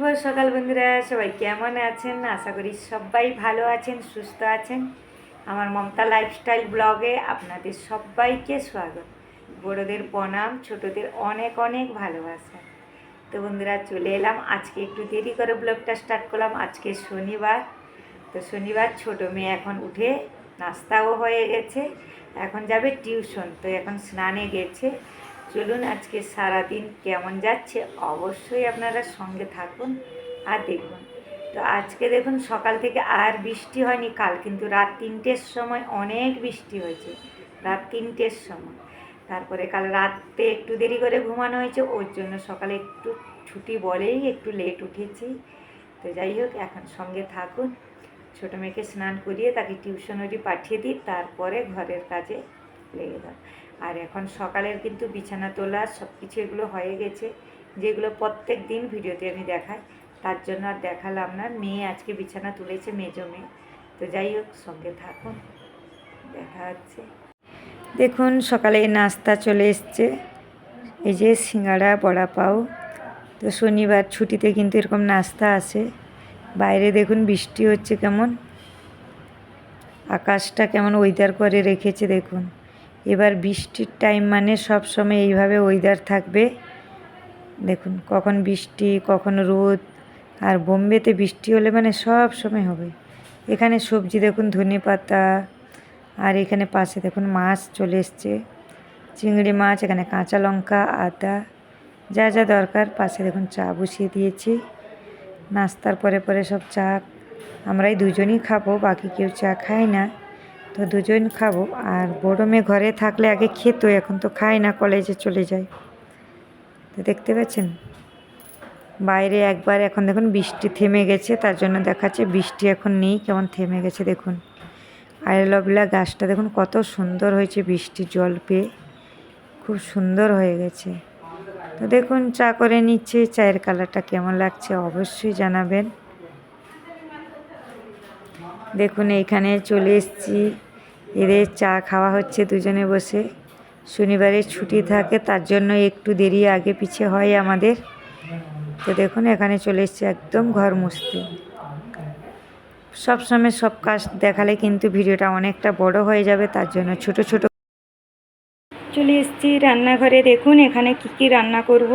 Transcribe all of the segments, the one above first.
শুভ সকাল বন্ধুরা, সবাই কেমন আছেন? আশা করি সবাই ভালো আছেন, সুস্থ আছেন। আমার মমতা লাইফস্টাইল ব্লগে আপনাদের সবাইকে স্বাগত। বড়োদের প্রণাম, ছোটদের অনেক অনেক ভালোবাসা। তো বন্ধুরা, চলে এলাম। আজকে একটু দেরি করে ব্লগটা স্টার্ট করলাম। আজকে শনিবার। তো শনিবার ছোট মেয়ে এখন উঠে নাস্তাও হয়ে গেছে। এখন যাবে টিউশন তো এখন স্নানে গেছে। চলুন আজকে সারাদিন কেমন যাচ্ছে অবশ্যই আপনারা সঙ্গে থাকুন আর দেখুন। তো আজকে দেখুন সকাল থেকে আর বৃষ্টি হয়নি, কাল কিন্তু রাত তিনটের সময় অনেক বৃষ্টি হয়েছে, রাত তিনটের সময়। তারপরে কাল রাতে একটু দেরি করে ঘুমানো হয়েছে, ওর জন্য সকালে একটু ছুটি বলেই একটু লেট উঠেছি। তো যাই হোক, এখন সঙ্গে থাকুন। ছোটো মেয়েকে স্নান করিয়ে তাকে টিউশন ওটি পাঠিয়ে দিই, তারপরে ঘরের কাজে লেগে দাও আর এখন সকালের কিন্তু বিছানা তোলা সব কিছু এগুলো হয়ে গেছে, যেগুলো প্রত্যেক দিন ভিডিওতে আমি দেখাই। তার জন্য আর দেখালাম না, মেয়ে আজকে বিছানা তুলেছে মেজো মেয়ে। তো যাই হোক, সঙ্গে থাকুন, দেখা হচ্ছে। দেখুন, সকালে নাস্তা চলে এসছে। এই যে সিঙ্গাড়া বড়া পাও তো শনিবার ছুটিতে কিন্তু এরকম নাস্তা আসে বাইরে দেখুন, বৃষ্টি হচ্ছে কেমন। আকাশটা কেমন ওয়েদার করে রেখেছে, দেখুন। এবার বৃষ্টির টাইম মানে সব সময় এইভাবে ওয়েদার থাকবে। দেখুন, কখন বৃষ্টি, কখন রোদ, আর বোম্বেতে বৃষ্টি হলে মানে সব সময় হবে। এখানে সবজি দেখুন, ধনে পাতা, আর এখানে পাশে দেখুন মাছ চলে এসছে। চিংড়ি মাছ, এখানে কাঁচা লঙ্কা, আদা, যা যা দরকার। পাশে দেখুন চা বসিয়ে দিয়েছি। নাস্তার পরে পরে সব চা আমরাই দুজনই খাব, বাকি কেউ চা খায় না। তো দুজন খাব। আর বড়ো মেয়ে ঘরে থাকলে আগে খেতো, এখন তো খায় না, কলেজে চলে যায়। তো দেখতে পাচ্ছেন? বাইরে একবার এখন দেখুন বৃষ্টি থেমে গেছে, তার জন্য দেখাচ্ছে বৃষ্টি এখন নেই, কেমন থেমে গেছে দেখুন। আইলবলা গাছটা দেখুন কত সুন্দর হয়েছে বৃষ্টির জল পেয়ে, খুব সুন্দর হয়ে গেছে। তো দেখুন চা করে নিচ্ছে, চায়ের কালারটা কেমন লাগছে অবশ্যই জানাবেন। দেখুন, এইখানে চলে এসেছি। এদের চা খাওয়া হচ্ছে দুজনে বসে। শনিবারে ছুটি থাকে, তার জন্য একটু দেরি আগে পিছে হয় আমাদের। তো দেখুন, এখানে চলে এসেছি একদম ঘর মুছতে। সবসময় সব কাজ দেখালে কিন্তু ভিডিওটা অনেকটা বড় হয়ে যাবে, তার জন্য ছোট ছোট চলে এসেছি রান্নাঘরে। দেখুন, এখানে কি কি রান্না করব?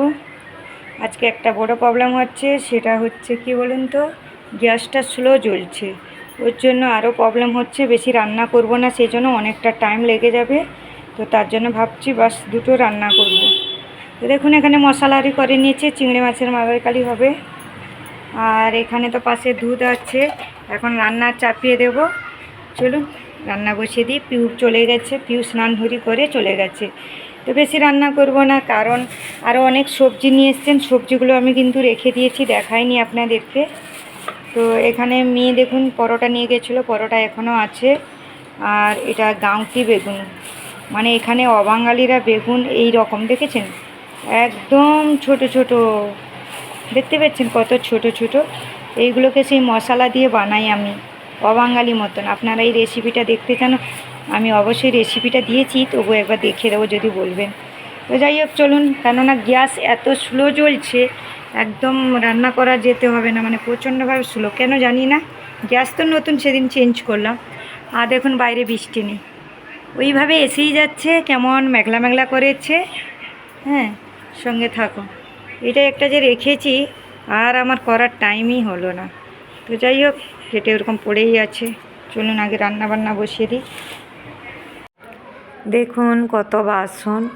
আজকে একটা বড় প্রবলেম হচ্ছে, সেটা হচ্ছে কি বলুন তো? গ্যাসটা স্লো জ্বলছে। ওর জন্য আরও প্রবলেম হচ্ছে, বেশি রান্না করব না, সেই জন্য অনেকটা টাইম লেগে যাবে। তো তার জন্য ভাবছি বাস দুটো রান্না করব। তো দেখুন, এখানে মশলারি করে নিয়েছে, চিংড়ি মাছের মালাইকারি হবে। আর এখানে তো পাশে দুধ আছে, এখন রান্না চাপিয়ে দেব। চলুন, রান্না বসিয়ে দিই। পিউ চলে গেছে, পিউ স্নান ধরি করে চলে গেছে। তো বেশি রান্না করব না, কারণ আরও অনেক সবজি নিয়ে এসছেন, সবজিগুলো আমি কিন্তু রেখে দিয়েছি, দেখাইনি আপনাদেরকে। তো এখানে মেয়ে দেখুন, পরোটা নিয়ে গেছিল, পরোটা এখনও আছে। আর এটা গাঁউটি বেগুন। মানে এখানে অবাঙালিরা বেগুন এই রকম, দেখেছেন? একদম ছোট ছোট। দেখতে পাচ্ছেন কত ছোট ছোট? এইগুলোকে সেই মশলা দিয়ে বানাই আমি, অবাঙালি মতন। আপনারা এই রেসিপিটা দেখতে চান, আমি অবশ্যই রেসিপিটা দিয়েছি, তবু একবার দেখে দেবো যদি বলবেন। তো যাই হোক, চলুন। কেননা গ্যাস এত স্লো জ্বলছে একদম রান্না করা যেতে হবে না মানে প্রচণ্ডভাবে স্লো কেন জানি না? গ্যাস তো নতুন সেদিন চেঞ্জ করলাম। আর দেখুন বাইরে বৃষ্টি নেই। ওইভাবে এসেই যাচ্ছে, কেমন মেঘলা মেঘলা করেছে। হ্যাঁ সঙ্গে থাকো। এটা একটা যে রেখেছি, আর আমার করার টাইমই হলো না। তো যাই হোক কেটে ওরকম পড়েই আছে। চলুন আগে রান্না বান্না বসিয়ে দিই। দেখুন কত বাসন।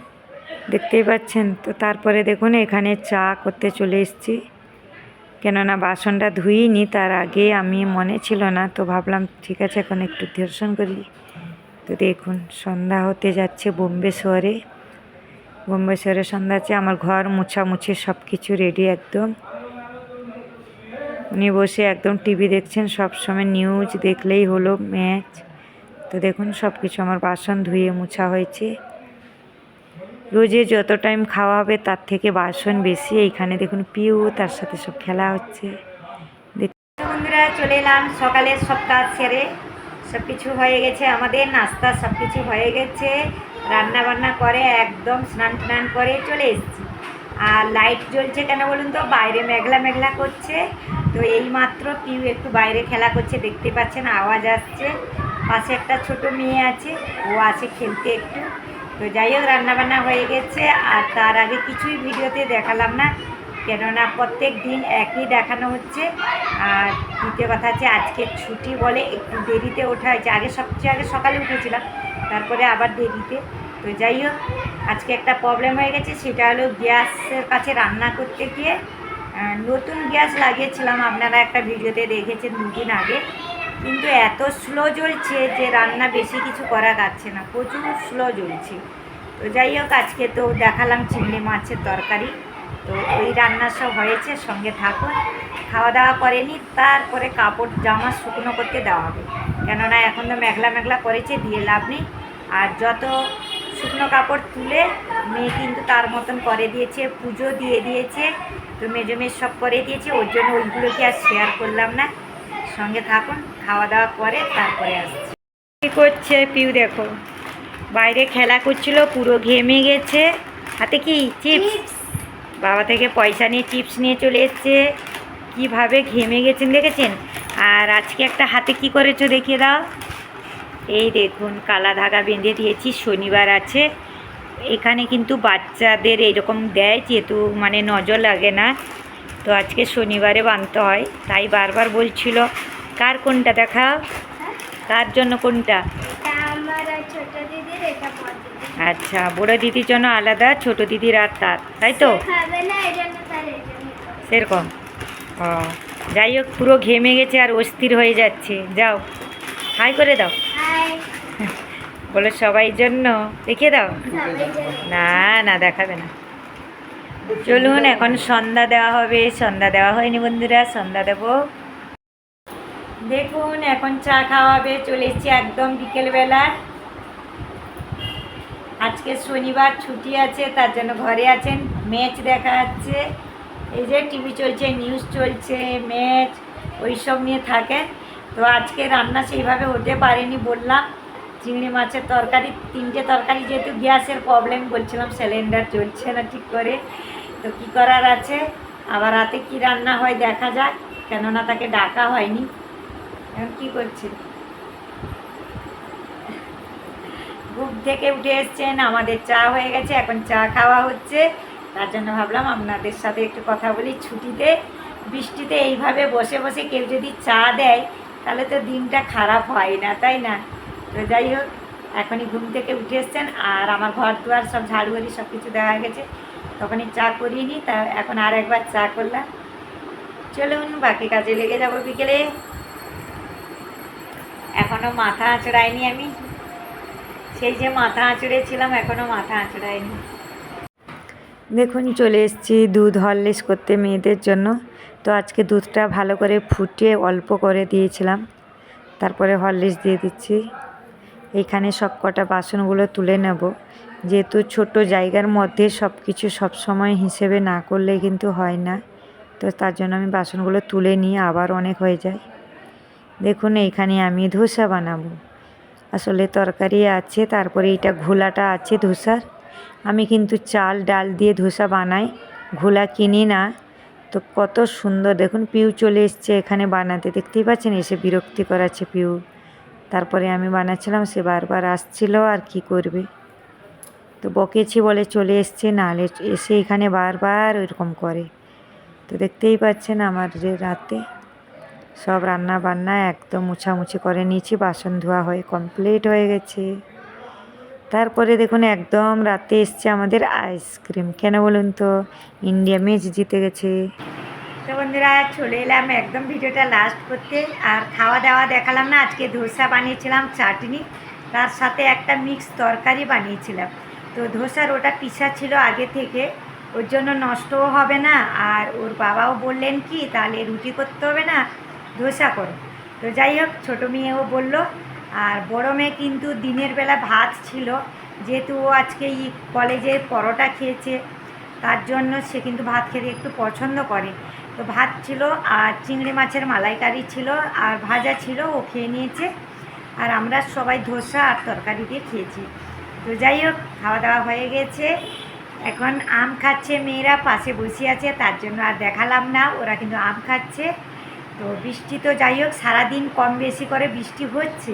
দেখতেই পাচ্ছেন? তো তারপরে দেখুন, এখানে চা করতে চলে এসেছি। কেননা বাসনটা ধুইনি, তার আগে আমি, মনে ছিল না, তো ভাবলাম, ঠিক আছে, এখন একটু দর্শন করি। তো দেখুন, সন্ধ্যা হতে যাচ্ছে বোম্বে শহরে বোম্বে শহরে সন্ধ্যা আছে আমার ঘর মুছামুছি সব কিছু রেডি একদম। উনি বসে একদম টিভি দেখছেন সব সময় নিউজ দেখলেই হলো ম্যাচ তো দেখুন সব কিছু আমার বাসন ধুয়ে মুছা হয়েছে। রোজে যত টাইম খাওয়া হবে, তার থেকে বাসন বেশি। এইখানে দেখুন পিউ, তার সাথে সব খেলা হচ্ছে। বন্ধুরা, চলে এলাম সকালে সব কাজ সেরে। সব কিছু হয়ে গেছে আমাদের, নাস্তা সব কিছু হয়ে গেছে। রান্না বান্না করে একদম স্নান টান করে চলে এসেছি। আর লাইট জ্বলছে কেন বলুন তো? বাইরে মেঘলা মেঘলা করছে। তো এই মাত্র পিউ একটু বাইরে খেলা করছে, দেখতে পাচ্ছেন আওয়াজ আসছে। পাশে একটা ছোট মেয়ে আছে, ও আছে খেলতে একটু। তো যাই হোক, রান্নাবান্না হয়ে গেছে আর তার আগে কিছুই ভিডিওতে দেখালাম না, কেননা প্রত্যেক দিন একই দেখানো হচ্ছে। আর দ্বিতীয় কথা হচ্ছে, আজকে ছুটি বলে একটু দেরিতে ওঠা হয়েছে। আগে সবচেয়ে আগে সকালে উঠেছিলাম, তারপরে আবার দেরিতে। তো যাই হোক, আজকে একটা প্রবলেম হয়ে গেছে, সেটা হলো গ্যাসের কাছে রান্না করতে গিয়ে নতুন গ্যাস লাগিয়েছিলাম। আপনারা একটা ভিডিওতে দেখেছেন দুদিন আগে। কিন্তু এত স্লো জ্বলছে যে রান্না বেশি কিছু করা যাচ্ছে না, প্রচুর স্লো জ্বলছে। তো যাই হোক, আজকে তো দেখালাম চিংড়ি মাছের তরকারি। তো ওই রান্না সব হয়েছে, সঙ্গে থাকুন। খাওয়া দাওয়া করেনি তারপরে কাপড় জামা শুকনো করতে দেওয়া হবে। কেননা এখন তো মেঘলা মেঘলা করেছে, দিয়ে লাভ নেই। আর যত শুকনো কাপড় তুলে, মেয়ে কিন্তু তার মতন করে দিয়েছে, পুজো দিয়ে দিয়েছে। তো মেজো সব করে দিয়েছে, ওর জন্য ওইগুলোকে আর শেয়ার করলাম না? সঙ্গে থাকুন। খাওয়া দাওয়া করে তারপরে আসছি। কী করছে পিউ দেখো? বাইরে খেলা করছিল পুরো ঘেমে গেছে। হাতে কি? চিপস? বাবা থেকে পয়সা নিয়ে চিপস নিয়ে চলে এসছে। কীভাবে ঘেমে গেছেন দেখেছেন? আর আজকে একটা হাতে কি করেছ দেখিয়ে দাও। এই দেখুন কালা ধাগা বেঁধে দিয়েছি শনিবার আছে। এখানে কিন্তু বাচ্চাদের এরকম দেয় যেহেতু মানে নজর লাগে না। তো আজকে শনিবারে বাঁধতে হয়। তাই বারবার বলছিল কার কোনটা দেখা? কার জন্য কোনটা? আচ্ছা বড় দিদির জন্য আলাদা ছোট দিদির আর তার তাই তো? সেরকম। ও যাই হোক পুরো ঘেমে গেছে আর অস্থির হয়ে যাচ্ছে। যাও হাই করে দাও। বলো সবাই জন্য দেখিয়ে দাও। না না দেখাবে না। চলুন এখন সন্ধ্যা দেওয়া হবে। সন্ধ্যা দেওয়া হয়নি বন্ধুরা সন্ধ্যা দেব। দেখুন, এখন চা খাওয়া হবে চলে এসছি একদম বিকেলবেলা আজকে শনিবার ছুটি আছে, তার জন্য ঘরে আছেন। ম্যাচ দেখা যাচ্ছে। এই যে টিভি চলছে, নিউজ চলছে, ম্যাচ ওই সব নিয়ে থাকেন। তো আজকে রান্না সেইভাবে হতে পারেনি বললাম। চিংড়ি মাছের তরকারি, তিনটে তরকারি যেহেতু গ্যাসের প্রবলেম বলছিলাম সিলিন্ডার চলছে না ঠিক করে। তো কী করার আছে? আবার রাতে কি রান্না হয় দেখা যাক, কেননা তাকে ডাকা হয়নি। এখন কী করছে ঘুম থেকে উঠে এসছেন, আমাদের চা হয়ে গেছে, এখন চা খাওয়া হচ্ছে। তার জন্য ভাবলাম আপনাদের সাথে একটু কথা বলি ছুটিতে। বৃষ্টিতে এইভাবে বসে বসে কেউ যদি চা দেয়, তাহলে তো দিনটা খারাপ হয় না, তাই না? তো যাই হোক, এখনই ঘুম থেকে উঠে এসছেন, আর আমার ঘর দুয়ার সব ঝাড়ু ঝাড়ুয়ারি সব কিছু দেওয়া গেছে। তখনই চা করিনি তা এখন আর একবার চা করলাম। চলুন, বাকি কাজে লেগে যাব বিকেলে। এখনও মাথা আঁচড়াইনি আমি। সেই যে মাথা আঁচড়েছিলাম এখনও মাথা আঁচড়াইনি। দেখুন, চলে এসেছি দুধ হরলিক্স করতে মেয়েদের জন্য। তো আজকে দুধটা ভালো করে ফুটিয়ে অল্প করে দিয়েছিলাম। তারপরে হরলিক্স দিয়ে দিচ্ছি। এইখানে সব কটা বাসনগুলো তুলে নেব। যেহেতু ছোট জায়গার মধ্যে সব কিছু সবসময় হিসেবে না করলে কিন্তু হয় না। তো তার জন্য আমি বাসনগুলো তুলে নিয়ে আবার অনেক হয়ে যায়। দেখুন, এইখানে আমি ধোসা বানাবো। আসলে তরকারি আছে, তারপরে এটা ঘোলাটা আছে ধোসার। আমি কিন্তু চাল, ডাল দিয়ে ধোসা বানাই। ঘোলা কিনি না। তো কত সুন্দর, দেখুন, পিউ চলে এসছে এখানে বানাতে। দেখতেই পাচ্ছেন, এসে বিরক্তি করাচ্ছে পিউ। তারপরে আমি বানাচ্ছিলাম, সে বারবার আসছিল আর কি করবে। তো বকেছি বলে চলে এসছে, নাহলে এসে এখানে বারবার ওইরকম করে। তো দেখতেই পাচ্ছেন আমার যে রাতে। সব রান্না বান্না একদম মুছামুছি করে নিয়েছি, বাসন ধোয়া হয়ে কমপ্লিট হয়ে গেছে। তারপরে দেখুন একদম রাতে এসছে আমাদের আইসক্রিম। কেন বলুন তো? ইন্ডিয়া ম্যাচ জিতে গেছে। তো বন্ধুরা, চলে এলাম একদম ভিডিওটা লাস্ট করতে। আর খাওয়া দাওয়া দেখালাম না, আজকে ধোসা বানিয়েছিলাম চাটনি। তার সাথে একটা মিক্স তরকারি বানিয়েছিলাম। তো ধোসার ওটা পিসা ছিল আগে থেকে। ওর জন্য নষ্টও হবে না। আর ওর বাবাও বললেন কি, তাহলে রুটি করতে হবে না। ধোসা করো। তো যাই হোক, ছোটো মেয়েও বলল, আর বড়ো মেয়ে কিন্তু দিনের বেলা ভাত ছিল। যেহেতু ও আজকে ই কলেজে পরোটা খেয়েছে, তার জন্য সে কিন্তু ভাত খেতে একটু পছন্দ করে। তো ভাত ছিল, আর চিংড়ি মাছের মালাইকারি ছিল, আর ভাজা ছিল, ও খেয়ে নিয়েছে। আর আমরা সবাই ধোসা আর তরকারি দিয়ে খেয়েছি। তো যাই হোক খাওয়া দাওয়া হয়ে গেছে। এখন আম খাচ্ছে মেয়েরা, পাশে বসে আছে, তার জন্য আর দেখালাম না, ওরা কিন্তু আম খাচ্ছে। তো বৃষ্টি তো যাই হোক, সারাদিন কম বেশি করে বৃষ্টি হচ্ছে,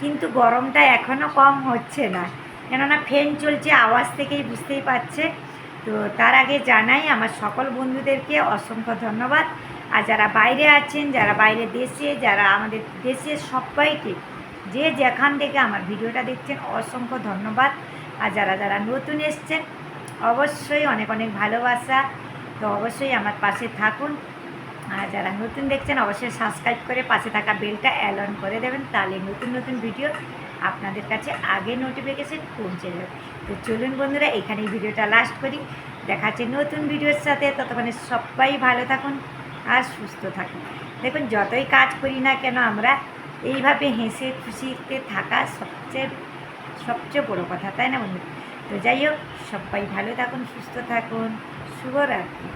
কিন্তু গরমটা এখনও কম হচ্ছে না। কেননা ফ্যান চলছে, আওয়াজ থেকেই বুঝতেই পারছে। তো তার আগে জানাই, আমার সকল বন্ধুদেরকে অসংখ্য ধন্যবাদ। আর যারা বাইরে আছেন, যারা বাইরে দেশে, যারা আমাদের দেশের সবাইকে, যে যেখান থেকে আমার ভিডিওটা দেখছেন, অসংখ্য ধন্যবাদ। আর যারা যারা নতুন এসছেন, অবশ্যই অনেক অনেক ভালোবাসা। তো অবশ্যই আমার পাশে থাকুন। আর যারা নতুন দেখছেন, অবশ্যই সাবস্ক্রাইব করে পাশে থাকা বেলটা অ্যালন করে দেবেন, তাহলে নতুন নতুন ভিডিও আপনাদের কাছে আগে নোটিফিকেশন পৌঁছে যাবে। তো চলুন বন্ধুরা এখানেই ভিডিওটা লাস্ট করি। দেখা নতুন ভিডিওর সাথে। ততক্ষণে সবাই ভালো থাকুন আর সুস্থ থাকুন। দেখুন, যতই কাজ করি না কেন, আমরা এইভাবে হেসে খুশিতে থাকা সবচেয়ে সবচেয়ে বড়ো কথা, তাই না বন্ধু তো যাই হোক, সবাই ভালো থাকুন, সুস্থ থাকুন। শুভরাত্রি।